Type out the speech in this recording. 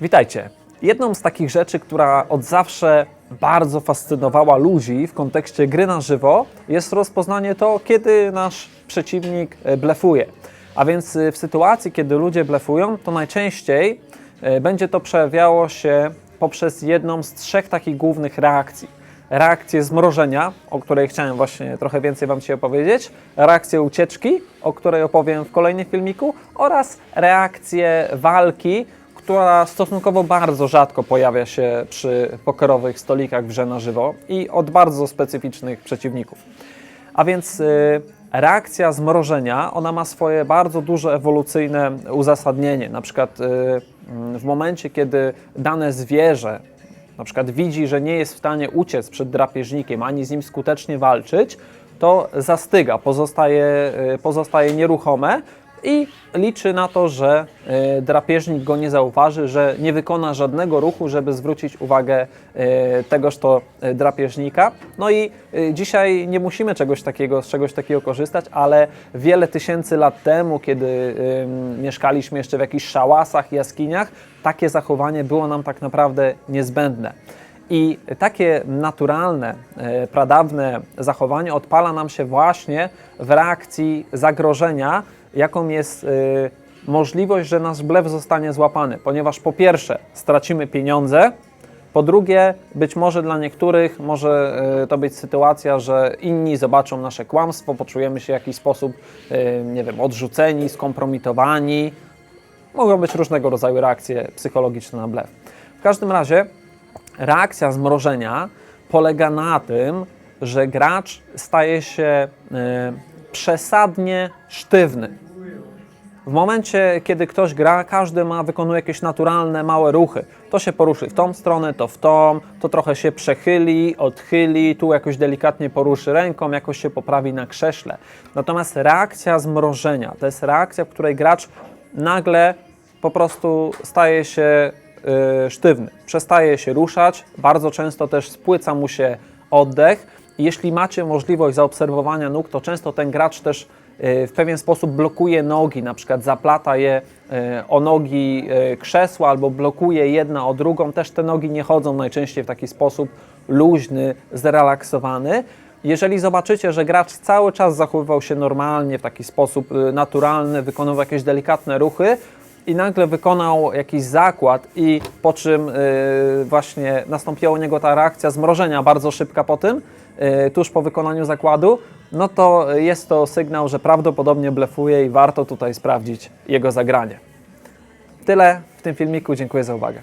Witajcie. Jedną z takich rzeczy, która od zawsze bardzo fascynowała ludzi w kontekście gry na żywo, jest rozpoznanie to, kiedy nasz przeciwnik e, blefuje. A więc e, w sytuacji, kiedy ludzie blefują, to najczęściej e, będzie to przejawiało się poprzez jedną z trzech takich głównych reakcji. Reakcję zmrożenia, o której chciałem właśnie trochę więcej Wam dzisiaj opowiedzieć, reakcję ucieczki, o której opowiem w kolejnym filmiku oraz reakcję walki, która stosunkowo bardzo rzadko pojawia się przy pokerowych stolikach w grze na żywo i od bardzo specyficznych przeciwników. A więc y, reakcja zmrożenia, ona ma swoje bardzo duże ewolucyjne uzasadnienie. Na przykład y, mm, w momencie, kiedy dane zwierzę na przykład widzi, że nie jest w stanie uciec przed drapieżnikiem, ani z nim skutecznie walczyć, to zastyga, pozostaje, y, pozostaje nieruchome i liczy na to, że y, drapieżnik go nie zauważy, że nie wykona żadnego ruchu, żeby zwrócić uwagę y, tegoż to y, drapieżnika. No i dzisiaj nie musimy czegoś takiego, z czegoś takiego korzystać, ale wiele tysięcy lat temu, kiedy mieszkaliśmy jeszcze w jakichś szałasach, jaskiniach, takie zachowanie było nam tak naprawdę niezbędne. I takie naturalne, e, pradawne zachowanie odpala nam się właśnie w reakcji zagrożenia, jaką jest e, możliwość, że nasz blef zostanie złapany, ponieważ po pierwsze stracimy pieniądze, po drugie, być może dla niektórych może e, to być sytuacja, że inni zobaczą nasze kłamstwo, poczujemy się w jakiś sposób, nie wiem, odrzuceni, skompromitowani. Mogą być różnego rodzaju reakcje psychologiczne na blef. W każdym razie reakcja zmrożenia polega na tym, że gracz staje się e, przesadnie sztywny. W momencie, kiedy ktoś gra, każdy ma, wykonuje jakieś naturalne, małe ruchy. To się poruszy w tą stronę, to w tą, to trochę się przechyli, odchyli, tu jakoś delikatnie poruszy ręką, jakoś się poprawi na krześle. Natomiast reakcja zmrożenia to jest reakcja, w której gracz nagle po prostu staje się sztywny, przestaje się ruszać, bardzo często też spłyca mu się oddech. Jeśli macie możliwość zaobserwowania nóg, to często ten gracz też y, w pewien sposób blokuje nogi, na przykład zaplata je y, o nogi y, krzesła albo blokuje jedna o drugą. Też te nogi nie chodzą najczęściej w taki sposób luźny, zrelaksowany. Jeżeli zobaczycie, że gracz cały czas zachowywał się normalnie, w taki sposób y, naturalny, wykonywał jakieś delikatne ruchy, i nagle wykonał jakiś zakład i po czym y, właśnie nastąpiła u niego ta reakcja zmrożenia bardzo szybka po tym, y, tuż po wykonaniu zakładu, no to jest to sygnał, że prawdopodobnie blefuje i warto tutaj sprawdzić jego zagranie. Tyle w tym filmiku, dziękuję za uwagę.